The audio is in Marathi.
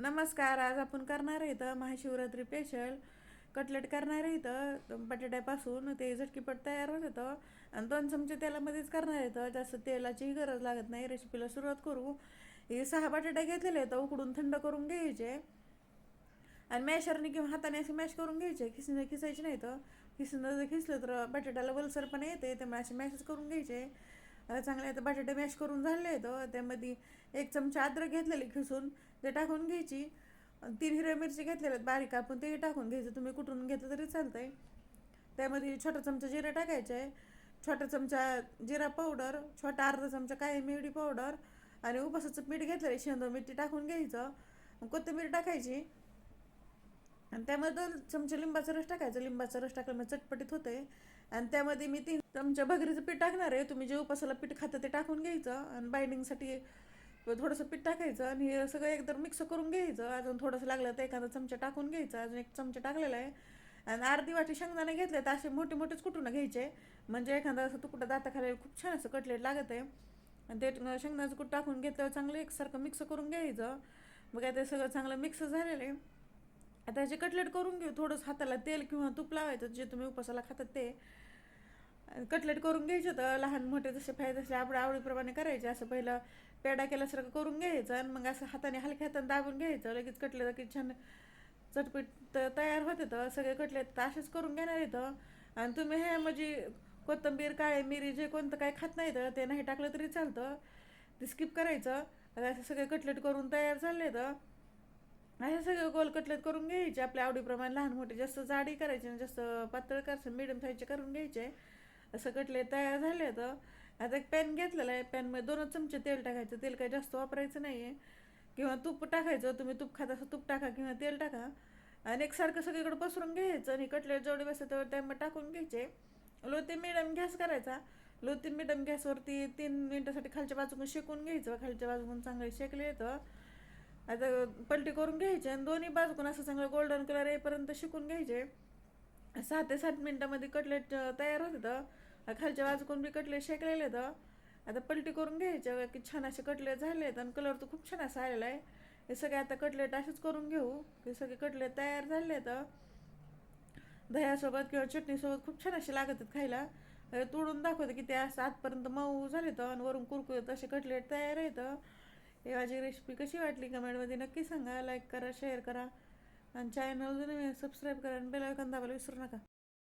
नमस्कार आज आपण करणार आहे इथं महाशिवरात्री स्पेशल कटलेट करणार आहे इथं बटाट्यापासून ते झटकीपट तयार होत होतं आणि दोन चमचे तेलामध्येच करणार येतं जास्त तेलाचीही गरज लागत नाही. रेसिपीला सुरुवात करू. हे सहा बटाटे घेतलेले आहेत उकडून थंड करून घ्यायचे. आणि मॅशरने किंवा हाताने असे मॅश करून घ्यायचे. खिसणं खिसायचे नाही तर खिसणं जर खिसलं तर बटाट्याला वलसरपणा येते त्यामुळे असे मॅशच करून घ्यायचे. आता चांगले आता बटाटे मॅश करून झाले आहेत त्यामध्ये एक चमचा अद्रक घेतलेली खिसून ते टाकून घ्यायची. तीन हिरव्या मिरची घेतलेल्या आहेत बारीक आपण ते टाकून घ्यायचं. तुम्ही कुठून घेतलं तरी चालतंय. त्यामध्ये छोटा चमचा जिरा टाकायचं आहे. छोटा चमचा जिरा पावडर छोटा अर्धा चमचा काळी मिरडी पावडर आणि उपासाचं पीठ घेतलेलं शेंदो मिरची टाकून घ्यायचं. कोथिंबीर टाकायची. आणि त्यामध्ये दोन चमचे लिंबाचा रस टाकायचा. लिंबाचा रस टाकल्यामुळे म्हणजे चटपटीत होते आणि त्यामध्ये मी तीन चमच्या भगरीचं पीठ टाकणार आहे. तुम्ही जे उपासाला पीठ खातं ते टाकून घ्यायचं. आणि बाइंडिंगसाठी थोडंसं पीठ टाकायचं. आणि हे सगळं एकदम मिक्स करून घ्यायचं. अजून थोडंसं लागलं तर एखादा चमचा टाकून घ्यायचा. अजून एक चमचा टाकलेला आहे. आणि अर्धी वाटी शेंगदाणे घेतले तर असे मोठे मोठेच कुठून घ्यायचे. म्हणजे एखादा असं तुकडा दाताखाली खूप छान असं कटलेट लागत आहे आणि ते शेंगदाचं कुठं टाकून घेतल्यावर चांगलं एकसारखं मिक्स करून घ्यायचं. मग काय ते सगळं चांगलं मिक्स झालेलं आहे. आता ह्याचे कटलेट करून घेऊ थोडंसं हाताला तेल किंवा तूप लावायचं जे तुम्ही उपासाला खातात ते. कटलेट करून घ्यायचे तर लहान मोठे जसे पाहिजे तसे आपल्या आवडीप्रमाणे करायचे असं पहिलं पेडा केल्यासारखं करून घ्यायचं आणि मग असं हाताने हलक्या हाताने दाबून घ्यायचं लगेच कटलेट की छान चटपट तर तयार होते तर सगळे कटलेट तर असेच करून घेणार येतं. आणि तुम्ही हे म्हणजे कोथिंबीर काळे मिरी जे कोणतं काही खात नाही तर ते नाही टाकलं तरी चालतं. ते स्किप करायचं. असं सगळे कटलेट करून तयार झाले तर असे सगळं गोलकटलेत करून घ्यायचे. आपल्या आवडीप्रमाणे लहान मोठे जास्त जाडी करायचे आणि जास्त पातळ करायचं मिडियम साईजचे करून घ्यायचे. असं कटले तयार झाले तर आता एक पॅन घेतलेला आहे. पॅनमध्ये दोनच चमचे तेल टाकायचं. तेल काही जास्त वापरायचं नाही आहे किंवा तूप टाकायचं. तुम्ही तूप खात असं तूप टाका किंवा तेल टाका. आणि एकसारखं सगळीकडे पसरून घ्यायचं आणि कटलेट जेवढे बसतं तेवढे त्यामध्ये टाकून घ्यायचे. लो मिडम मिडियम गॅस करायचा. लो मिडम मिडियम गॅसवरती तीन मिनटासाठी खालच्या बाजूकडून शेकून घ्यायचं. खालच्या बाजूकडून चांगले शेकले येतं. आता पलटी करून घ्यायचे आणि दोन्ही बाजूकडून असं चांगलं गोल्डन कलर येईपर्यंत शिकून घ्यायचे. सहा ते सात मिनटामध्ये कटलेट तयार होत होतं. खालच्या बाजूकडून बी कटलेट शेकलेले तर आता पलटी करून घ्यायचे की छान असे कटलेट झाले आहेत आणि कलर तर खूप छान असा आलेला आहे. हे सगळे आता कटलेट असेच करून घेऊ. हे सगळे कटलेट तयार झाले तर दह्यासोबत किंवा चटणीसोबत खूप छान असे लागत आहेत खायला. तोडून दाखवते की ते असं आतपर्यंत मऊ झाले तर आणि वरून कुरकुरत असे कटलेट तयार येतं हे माझी रेसिपी कशी वाटली कमेंटमध्ये नक्की सांगा लाईक करा शेअर करा. आणि चॅनल सबस्क्राईब करा आणि बेल आयकॉन दाबायला विसरू नका.